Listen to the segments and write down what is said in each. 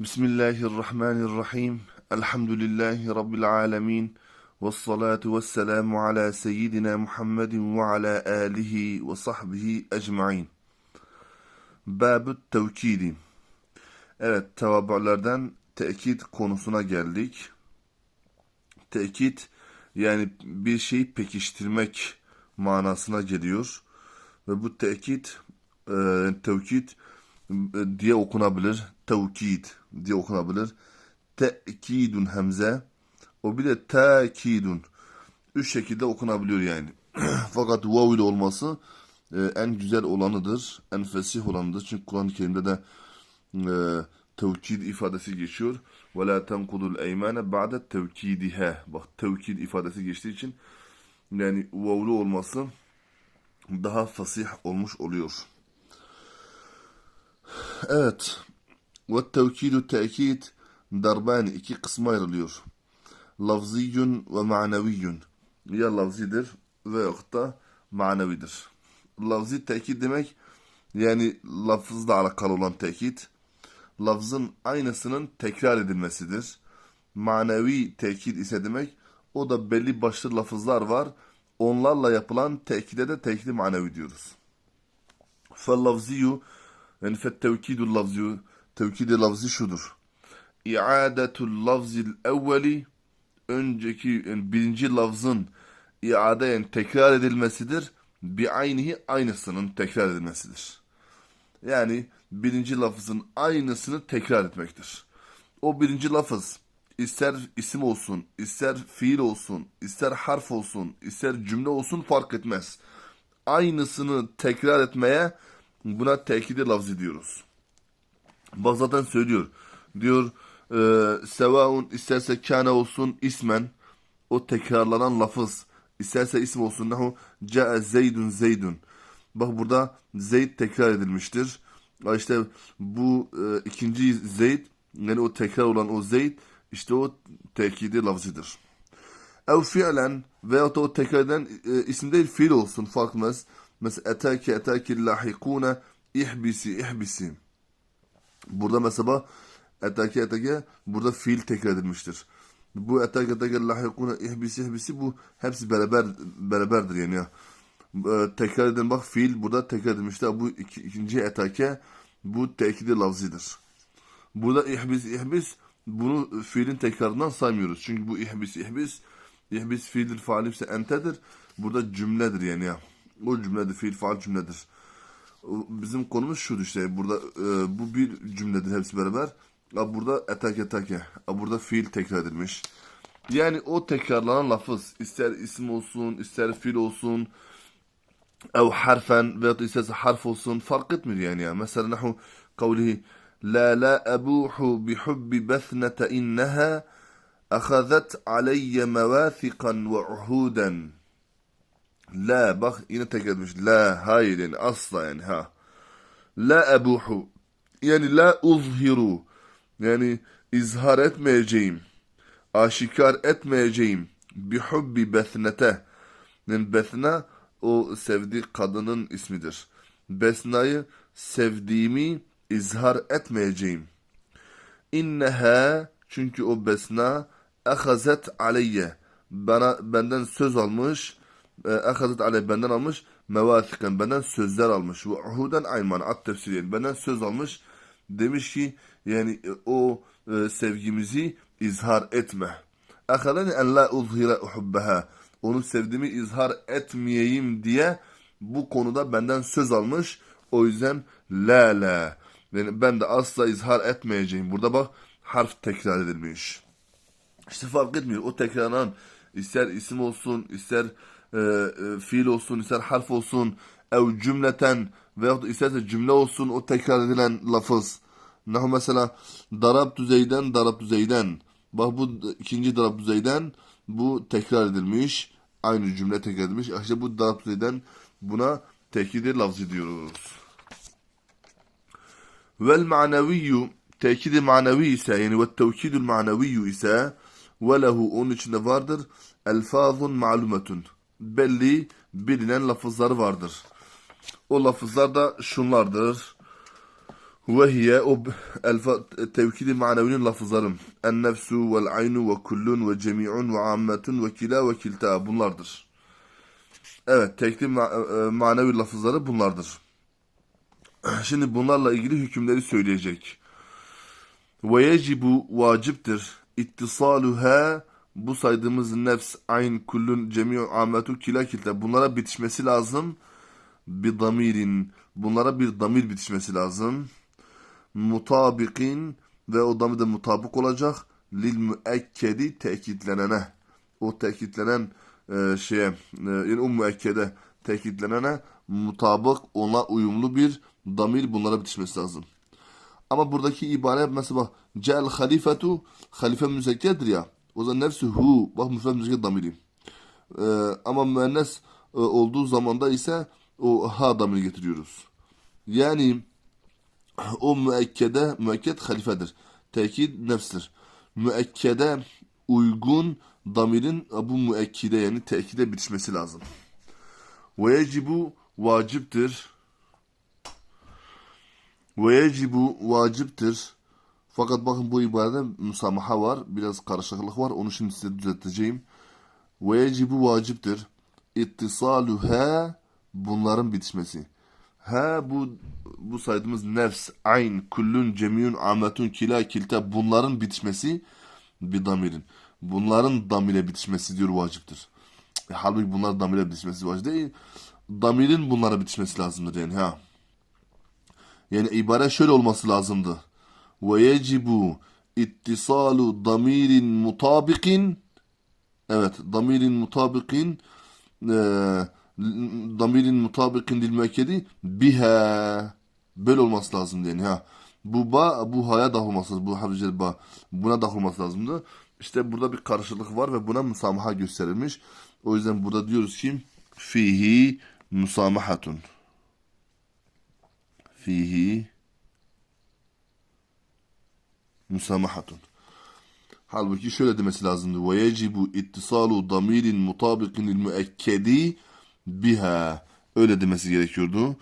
Bismillahirrahmanirrahim. Elhamdülillahi Rabbil alemin. Ve salatu ve selamu ala seyyidina Muhammedin ve ala alihi ve sahbihi ecma'in. Babü tevkidi. Evet, tevabulardan tekit konusuna geldik. Tekit, yani bir şeyi pekiştirmek manasına geliyor. Ve bu tekit, e, tevkit diye okunabilir. Tevkid diye okunabilir. Te'kidun hemze. O bir de tekidun. Üç şekilde okunabiliyor yani. Fakat vav ile olması e, en güzel olanıdır. En fesih olanıdır. Çünkü Kur'an-ı Kerim'de de e, tevkid ifadesi geçiyor. Ve la tenkudul eymane ba'de tevkidihe. Bak tevkid ifadesi geçtiği için yani vavlu olması daha fasih olmuş oluyor. Evet. Ve tevkidu tekid darbani iki kısma ayrılıyor. Lafziyun ve maneviyyun. Ya lafzidir veyahut da manevidir. Lafzi tekid demek yani lafızla alakalı olan tekit. Lafzın aynısının tekrar edilmesidir. Manevi tekid ise demek o da belli başlı lafızlar var. Onlarla yapılan tekide de tekidi manevi diyoruz. Fellafziyu yani fettevkidul lafziyu tevkidi lafzi şudur. İadetul lafzil evveli önceki yani birinci lafzın iade yani tekrar edilmesidir. Bir aynihi aynısının tekrar edilmesidir. Yani birinci lafızın aynısını tekrar etmektir. O birinci lafız ister isim olsun, ister fiil olsun, ister harf olsun, ister cümle olsun fark etmez. Aynısını tekrar etmeye buna tekidi lafzı diyoruz. Bak zaten söylüyor. Diyor e, sevaun isterse kâne olsun ismen o tekrarlanan lafız isterse isim olsun nehu ca'e zeydun zeydun. Bak burada zeyd tekrar edilmiştir. İşte bu e, ikinci zeyd yani o tekrar olan o zeyd işte o tekidi lafzıdır. Ev fiilen veyahut o tekrar eden e, isim değil fiil olsun farkmaz. Mesela etake etake lahikune ihbisi ihbisi. Burada mesela etake etake burada fiil tekrar edilmiştir. Bu etake etake lahikune ihbisi ihbisi bu hepsi beraber beraberdir yani ya. E, tekrar eden bak fiil burada tekrar edilmiştir. Bu iki, ikinci etake bu tekidi lafzidir. Burada ihbis ihbis bunu fiilin tekrarından saymıyoruz. Çünkü bu ihbis ihbis ihbis fiildir faal ise entedir. Burada cümledir yani ya. O cümledir fiil faal cümledir. Bizim konumuz şudur işte. Burada e, bu bir cümledir hepsi beraber. Burada etek eteke. Burada fiil tekrar edilmiş. Yani o tekrarlanan lafız ister isim olsun, ister fiil olsun, ev harfen veya isterse harf olsun fark etmiyor yani. ya. Mesela nahu kavlihi لا لا أبوح بحب بثنة إنها أخذت علي مواثقا وعهودا لا bak yine tekrar etmiş la hayır yani asla yani ha. La ebuhu. Yani la uzhiru. Yani izhar etmeyeceğim. Aşikar etmeyeceğim. Bihubbi bethnete yani bethna o sevdiği kadının ismidir. Besnayı sevdiğimi izhar etmeyeceğim. İnneha çünkü o besna ehazet aleyye. Bana benden söz almış ehazet aleyye benden almış mevasiken benden sözler almış ve uhuden ayman at tefsiri benden söz almış demiş ki yani o e, sevgimizi izhar etme. Ehadeni en la uzhire uhubbeha onu sevdiğimi izhar etmeyeyim diye bu konuda benden söz almış. O yüzden la la yani ben de asla izhar etmeyeceğim. Burada bak harf tekrar edilmiş. İşte fark etmiyor. O tekrarlanan ister isim olsun, ister e, e, fiil olsun, ister harf olsun, ev cümleten veyahut isterse cümle olsun o tekrar edilen lafız. Nahu mesela darab düzeyden, darab düzeyden. Bak bu ikinci darab düzeyden bu tekrar edilmiş. Aynı cümle tekrar edilmiş. İşte bu darab düzeyden buna tekidi lafzı diyoruz. Vel maneviyyü tekidi manevi ise yani ve tevkidül maneviyyü ise ve lehu onun içinde vardır elfazun ma'lumetun belli bilinen lafızlar vardır. O lafızlar da şunlardır. Ve hiye o tevkidi manevinin lafızları. En nefsu vel aynu ve kullun ve cemi'un ve ammetun ve kila ve kilta bunlardır. Evet tekli ma- e, manevi lafızları bunlardır. Şimdi bunlarla ilgili hükümleri söyleyecek. Ve yecibu vaciptir. İttisaluha bu saydığımız nefs, ayn, kullun, cemi'u, ametu, kila, kilta bunlara bitişmesi lazım. Bir damirin bunlara bir damir bitişmesi lazım. Mutabikin ve o damir de mutabık olacak. Lil müekkedi tekitlenene. O tekitlenen e, şeye e, yani o müekkede tekitlenene mutabık ona uyumlu bir damir bunlara bitişmesi lazım. Ama buradaki ibare mesela bak cel halifetu halife müzekkerdir ya. O zaman nefsi hu bak müfred müzekker damiri. Ee, ama müennes e, olduğu zamanda ise o ha damiri getiriyoruz. Yani o müekkede müekket halifedir. Tekid nefstir. Müekkede uygun damirin bu müekkide yani tekide bitişmesi lazım. Ve yecibu vaciptir. Ve yecibu vaciptir. Fakat bakın bu ibarede müsamaha var. Biraz karışıklık var. Onu şimdi size düzelteceğim. Ve yecibu vaciptir. İttisaluha bunların bitişmesi. Ha bu bu saydığımız nefs, ayn, kullun, cemiyun, ametun, kila, kilta bunların bitişmesi bir damirin. Bunların damire bitişmesi diyor vaciptir. E, halbuki bunlar damire bitişmesi vacip değil. Damirin bunlara bitişmesi lazımdır yani ha. Yani ibare şöyle olması lazımdı. Yecibu ittisalu damirin mutabikin Evet, damirin mutabikin e, damirin mutabikin lil müekkedi biha böyle olması lazım yani ha. Bu ba bu haya dahil olması lazım. Bu harfcel ba buna dahil olması lazımdı. İşte burada bir karşılık var ve buna musamaha gösterilmiş. O yüzden burada diyoruz ki fihi musamahatun. Fihi musamahatun. Halbuki şöyle demesi lazımdı. Ve yecibu ittisalu damirin mutabikin lil müekkedi biha. Öyle demesi gerekiyordu.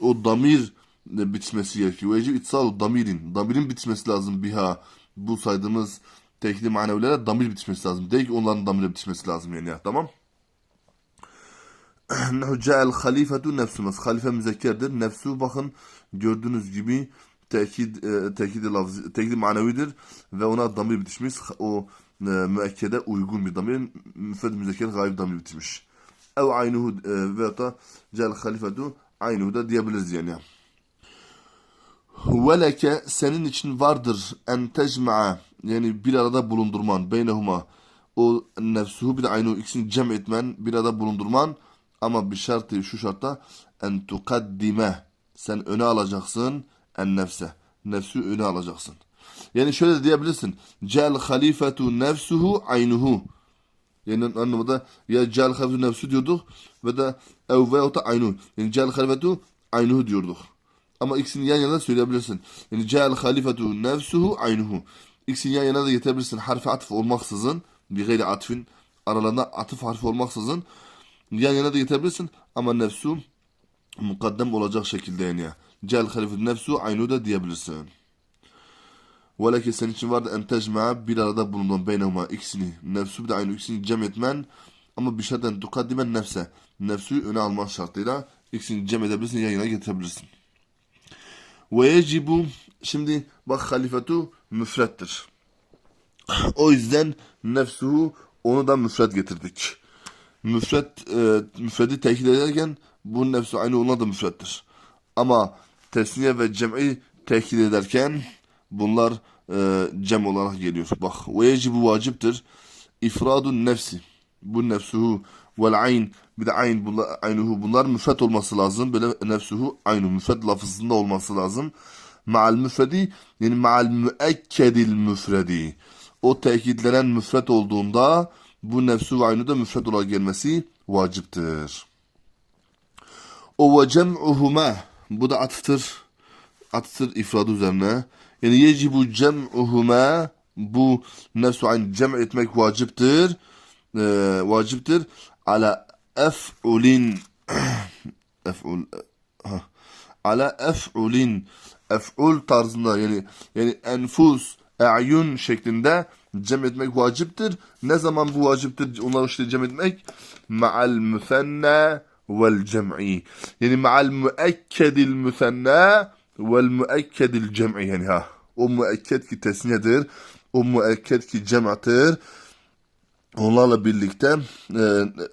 O damir bitmesi gerekiyor. Ve yecibu ittisalu damirin. Damirin bitmesi lazım biha. Bu saydığımız tekli manevilere damir bitmesi lazım. Değil ki onların damire bitmesi lazım yani. Ya. Tamam. Nehu ca'el halifetu nefsumuz. Halife müzekkerdir. Nefsu bakın gördüğünüz gibi tekid e, tekid tekid manevidir ve ona damir bitişmiş. O e, müekkede uygun bir damir. Müfred müzekker gayb damir bitmiş. Ev aynuhu e, ve da ca'el halifetu aynuhu da diyebiliriz yani. Veleke senin için vardır en tecma'a yani bir arada bulundurman beynehuma o nefsuhu bir de aynı ikisini cem etmen bir arada bulundurman ama bir şartı şu şartta en tukaddime sen öne alacaksın en nefse nefsü öne alacaksın. Yani şöyle diyebilirsin. Cel halifetu nefsuhu aynuhu. Yani anlamda ya cel halifetu nefsu diyorduk ve de ev ve da aynuhu. Yani cel halifetu aynuhu diyorduk. Ama ikisini yan yana söyleyebilirsin. Yani cel halifetu nefsuhu aynuhu. İkisini yan yana da getirebilirsin. Harfi atıf olmaksızın bir gayri atfin aralarında atıf harfi olmaksızın yan yana da getirebilirsin. Ama nefsu mukaddem olacak şekilde yani. Cel halifetu nefsu aynuhu da diyebilirsin. Velakin senin için vardı en tecma'a bir arada bulunan beynehuma ikisini nefsu bir de aynı ikisini cem etmen ama bir şarttan tukaddimen nefse nefsü öne alman şartıyla ikisini cem edebilirsin yan yana getirebilirsin. Ve yecibu şimdi bak halifetu müfrettir. O yüzden nefsuhu onu da müfret getirdik. Müfret e, müfredi tekit ederken bu nefsu aynı ona da müfrettir. Ama tesniye ve cem'i tekit ederken bunlar e, cem olarak geliyor. Bak ve yecibu vaciptir. İfradun nefsi. Bu nefsuhu vel ayn bir de ayn bunlar, aynuhu bunlar müfret olması lazım. Böyle nefsuhu aynu müfret lafızında olması lazım. Ma'al müfredi yani ma'al müekkedil müfredi. O tekitlenen müfret olduğunda bu nefsu ve aynu da müfret olarak gelmesi vaciptir. O ve cem'uhuma bu da atıftır. Atıftır ifradı üzerine. Yani yecibu cem'uhuma bu nefsu cem etmek vaciptir. Ee, vaciptir. Ala ef'ulin ef'ul ala ef'ulin ef'ul tarzında yani yani enfus, a'yun şeklinde cem etmek vaciptir. Ne zaman bu vaciptir onları işte cem etmek? Ma'al müsenna vel cem'i. Yani ma'al müekkedil müsenna vel müekkedil cem'i yani ha. O müekked ki tesniyedir. O müekked ki cem'tir. Onlarla birlikte e,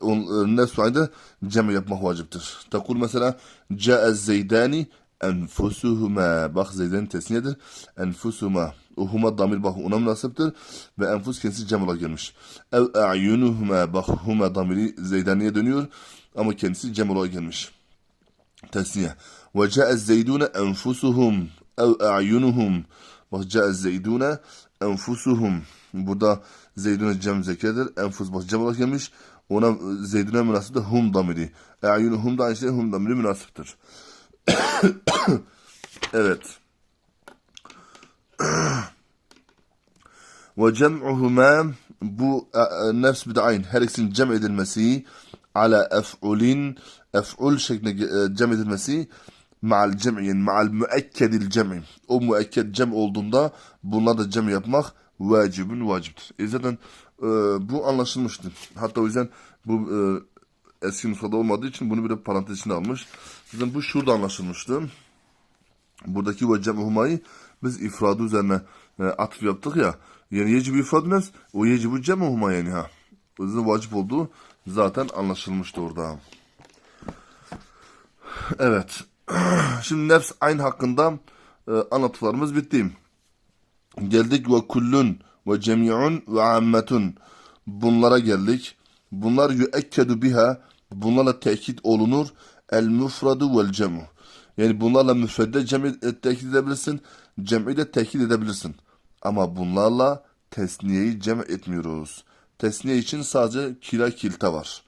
on, e, nefs ayda cem yapmak vaciptir. Takul mesela Ca'ez zeydani enfusuhuma. Bak zeyden tesniyedir. Enfusuhuma. Huma damir bak ona münasiptir. Ve enfus kendisi cem olarak gelmiş. Ev a'yunuhuma. Bak huma damiri zeydaniye dönüyor. Ama kendisi cem olarak gelmiş. Tesniye. Ve ca'ez zeydune enfusuhum. Ev a'yunuhum. Bak ca'ez zeydune enfusuhum. Burada zeydune cem zekerdir. Enfus bak cem olarak gelmiş. Ona e, zeydune münasiptir. Hum damiri. A'yunuhum da aynı şey hum damiri münasiptir. evet. Ve cem'uhuma bu e, e, nefs bir de aynı. Her ikisinin cem edilmesi ala ef'ulin ef'ul şeklinde e, cem edilmesi ma'al cem'i yani ma'al müekkedil cem'i. O müekked cem olduğunda bunlar da cem yapmak vacibün vaciptir. E zaten e, bu anlaşılmıştı. Hatta o yüzden bu e, eski nüshada olmadığı için bunu bir de parantez içine almış. Zaten bu şurada anlaşılmıştı. Buradaki ve cem'uhumayı biz ifradı üzerine e, atf yaptık ya. Yani yecibu ifrad nefs, o yecibu cem'uhuma yani ha. O yüzden vacip olduğu zaten anlaşılmıştı orada. Evet. Şimdi nefs aynı hakkında e, anlatılarımız bitti. Geldik ve kullun ve cemi'un ve ammetun. Bunlara geldik. Bunlar yüekkedu biha. Bunlarla tekit olunur. El müfradu vel cemu. Yani bunlarla müfredde cem'i tekit edebilirsin. Cem'i de tekit edebilirsin. Ama bunlarla tesniyeyi cem etmiyoruz. Tesniye için sadece kila kilta var.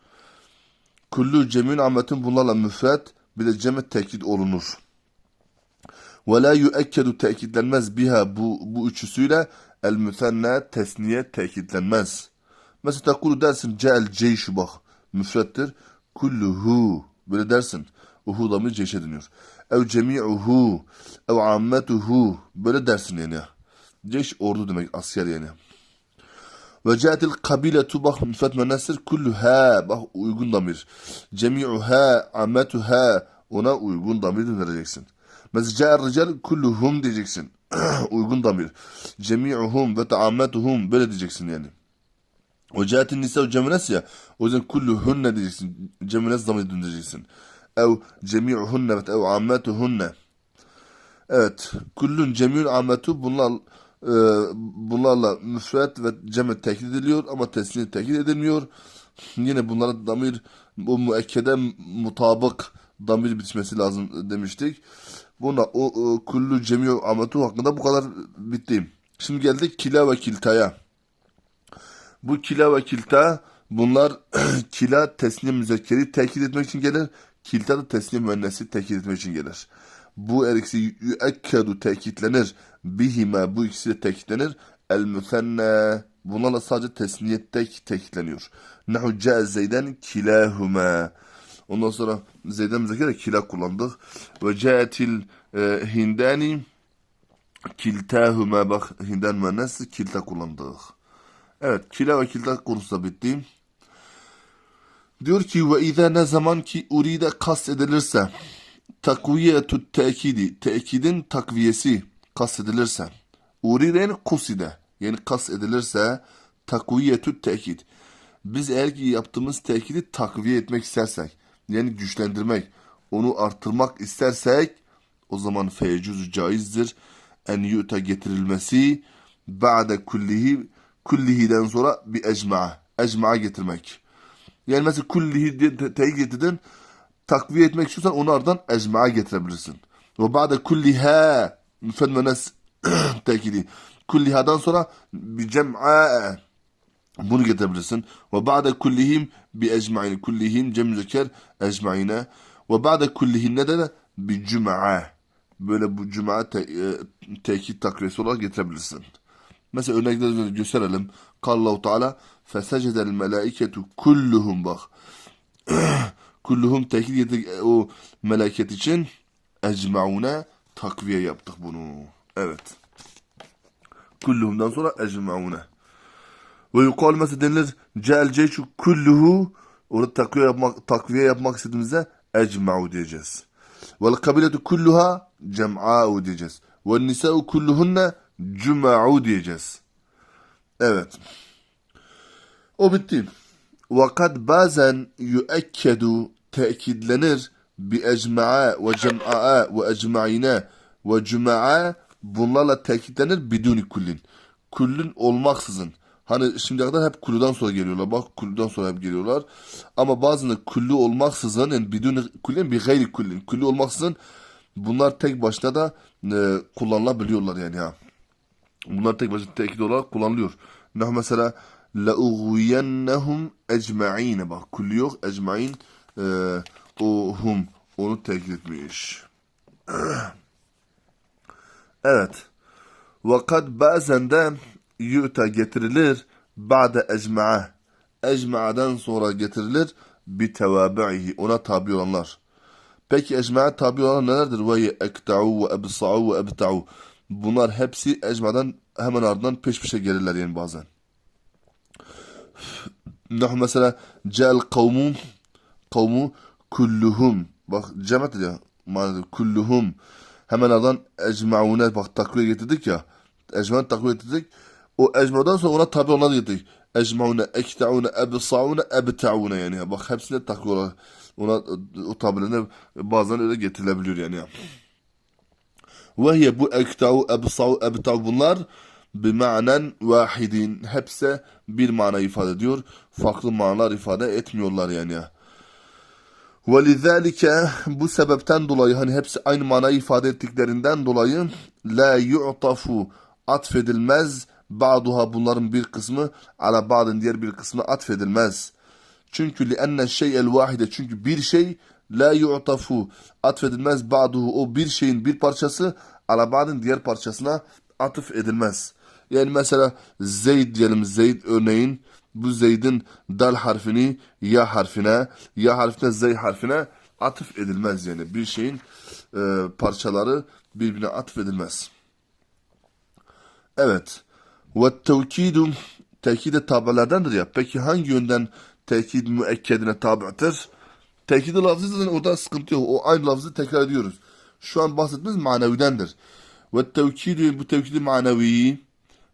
Kullu cem'in ammetin bunlarla müfred bir de cem'e tekit olunur. Ve la yüekkedu tekitlenmez biha bu, bu üçüsüyle el müthenne tesniye tekitlenmez. Mesela takulu dersin ce'el ceyşu bak müfrettir. Kulluhu böyle dersin. Uhu da mı ceyşe dönüyor. Ev cemi'uhu ev ammetuhu böyle dersin yani. Ceyş ordu demek asker yani. Ve ca'atil kabiletu bak müfret menasir kulluha bak uygun damir. Cemi'uha ammetuha ona uygun damir döndüreceksin. Mesela ca'ar rical kulluhum diyeceksin. uygun damir. Cemi'uhum ve taammetuhum böyle diyeceksin yani. O cihetin nisa cemines ya. O yüzden kulluhunne diyeceksin. Cemines damir döndüreceksin. Ev cemi'uhunne ve ev ammetuhunne. Evet. Kullun cemi'un ammetu bunlar e, bunlarla müfret ve cem'e tekit ediliyor ama tesniye tekit edilmiyor. Yine bunlara damir bu müekkede mutabık damir bitmesi lazım demiştik. Buna o, o kullu cemi'u ammetu hakkında bu kadar bitti. Şimdi geldik kila ve kiltaya. Bu kila ve kilta bunlar kila tesniye müzekkeri tekit etmek için gelir. Kilta da tesniye müennesi tekit etmek için gelir. Bu her ikisi yüekkedu tekitlenir. Bihime bu ikisi de tekitlenir. El müthenne bunlarla sadece tesniyette tekitleniyor. Ca'a zeyden kilahuma. Ondan sonra zeyden müzekkeri kila kullandık. Ve ca'atil e, hindani kiltahuma bak hindan müennesi kilta kullandık. Evet kila ve kilta konusu da bitti. Diyor ki ve izâ ne zaman ki uride kast edilirse takviyetü tekidi. Tekidin takviyesi kast edilirse uride yani kuside yani kast edilirse takviyetü tekid. Biz eğer ki yaptığımız tekidi takviye etmek istersek yani güçlendirmek onu arttırmak istersek o zaman feycuzu caizdir. En yu'ta getirilmesi ba'de kullihi kullihiden sonra bir ecma'a ecma'a getirmek. Yani mesela kullihi diye te- teyit getirdin. Takviye etmek istiyorsan onu ardından ecma'a getirebilirsin. Ve ba'de kulliha müfed menes tekidi. Kullihadan sonra bir cem'a bunu getirebilirsin. Ve ba'de kullihim bi ecma'ine. Kullihim cem müzekker ecma'ine. Ve ba'de kullihinne de bir cum'a. Böyle bu cuma te, e, tekit takviyesi olarak getirebilirsin. Mesela örnekleri gösterelim. Kallahu Teala fesecedel melaiketu kulluhum bak. kulluhum tekit getir o melaket için ecmaune takviye yaptık bunu. Evet. Kulluhumdan sonra ecmaune. Ve yukal mesela denilir cel ceyşu kulluhu orada takviye yapmak, takviye yapmak istediğimizde ecma'u diyeceğiz. Vel kabiletu kulluha cem'a'u diyeceğiz. Ve nisa'u kulluhunne cuma'u diyeceğiz. Evet. O bitti. Vakat bazen yüekkedu tekitlenir. Bi ecma'a ve cem'a'a ve ecma'ine ve cüma'a bunlarla tekitlenir biduni kullin. Kullin olmaksızın. Hani şimdiye kadar hep kulludan sonra geliyorlar. Bak kulludan sonra hep geliyorlar. Ama bazında kullu olmaksızın yani bidun kullin bir gayri kullin. Kullu olmaksızın bunlar tek başına da e, kullanılabiliyorlar yani ya. Bunlar tek başına tekit olarak kullanılıyor. Nah mesela la ughwiyannahum ecma'in bak kullu yok ecma'in e, o hum onu tekit etmiş. evet. Vakat bazen de yu'ta getirilir ba'de ecma'a. Ecma'dan sonra getirilir bi tevabi'ihi. Ona tabi olanlar. Peki ecma'a tabi olanlar nelerdir? Ve ekta'u ve ebsa'u ve ebta'u. Bunlar hepsi ecmadan hemen ardından peş peşe gelirler yani bazen. Nah mesela cel kavmu kavmu kulluhum. Bak cemat ya. Manada kulluhum. Hemen ardından ecmaune bak takviye getirdik ya. Ecmaune takviye getirdik. O ecmadan sonra ona tabi olanlar getirdik. Ecmaune, ekta'une, ebsa'une, ebta'une yani. Bak hepsine takviye olarak ona o tabirlerine bazen öyle getirilebiliyor yani. ya. Ve bu ekta'u, ebsa'u, ebta'u bunlar bimanen vahidin. Hepsi bir mana ifade ediyor. Farklı manalar ifade etmiyorlar yani. ya. وَلِذَٰلِكَ bu sebepten dolayı hani hepsi aynı manayı ifade ettiklerinden dolayı la yu'tafu atfedilmez ba'duha bunların bir kısmı ala ba'dın diğer bir kısmına atfedilmez. Çünkü li'enne şey'el vahide çünkü bir şey la yu'tafu atfedilmez ba'duhu o bir şeyin bir parçası ala ba'dın diğer parçasına atıf edilmez. Yani mesela Zeyd diyelim Zeyd örneğin bu Zeyd'in dal harfini ya harfine ya harfine zey harfine atıf edilmez yani. Bir şeyin e, parçaları birbirine atıf edilmez. Evet. Ve tevkidu tekide tabilerdendir ya. Peki hangi yönden tekid müekkedine tabi'tir? Tekid lafzı zaten orada sıkıntı yok. O aynı lafzı tekrar ediyoruz. Şu an bahsettiğimiz manevidendir. Ve tevkidu bu tevkidi manevi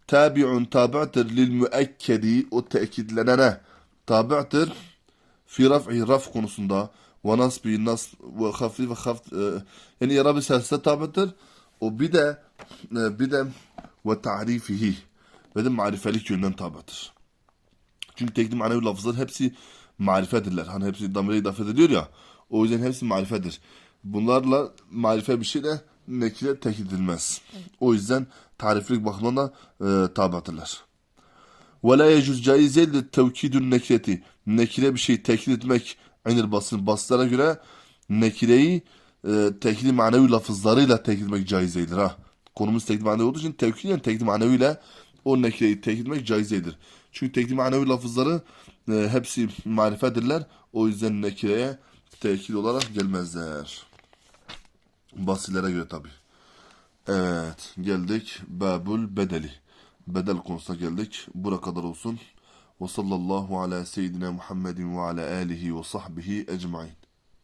tabi'un tabi'tir lil müekkedi o tekidlenene tabi'tir fi raf'i raf konusunda ve nasbi nas ve hafif ve haft e, yani irabi selse tabi'tir o bir de e, bir de ve ta'rifihi ve de marifelik yönden tabi'tir. Çünkü teknik manevi lafızlar hepsi marifedirler. Hani hepsi damire idafet ediyor ya. O yüzden hepsi marifedir. Bunlarla marife bir şeyle nekire tekit edilmez. O yüzden tariflik bakımından da e. Ve la yecuz caiz değildir tevkidün nekireti. Nekire bir şey tekit etmek aynı basın baslara göre nekireyi e, tekli manevi lafızlarıyla tekit etmek caiz değildir ha. Konumuz tekli manevi olduğu için tevkid yani tekli maneviyle o nekireyi tekit etmek caiz değildir. Çünkü tekli manevi lafızları e, hepsi marifedirler. O yüzden nekireye tekit olarak gelmezler. Basilere göre tabi. Evet geldik Babul Bedeli. Bedel konusuna geldik. Bura kadar olsun. Ve sallallahu ala seyyidina Muhammedin ve ala alihi ve sahbihi ecmain.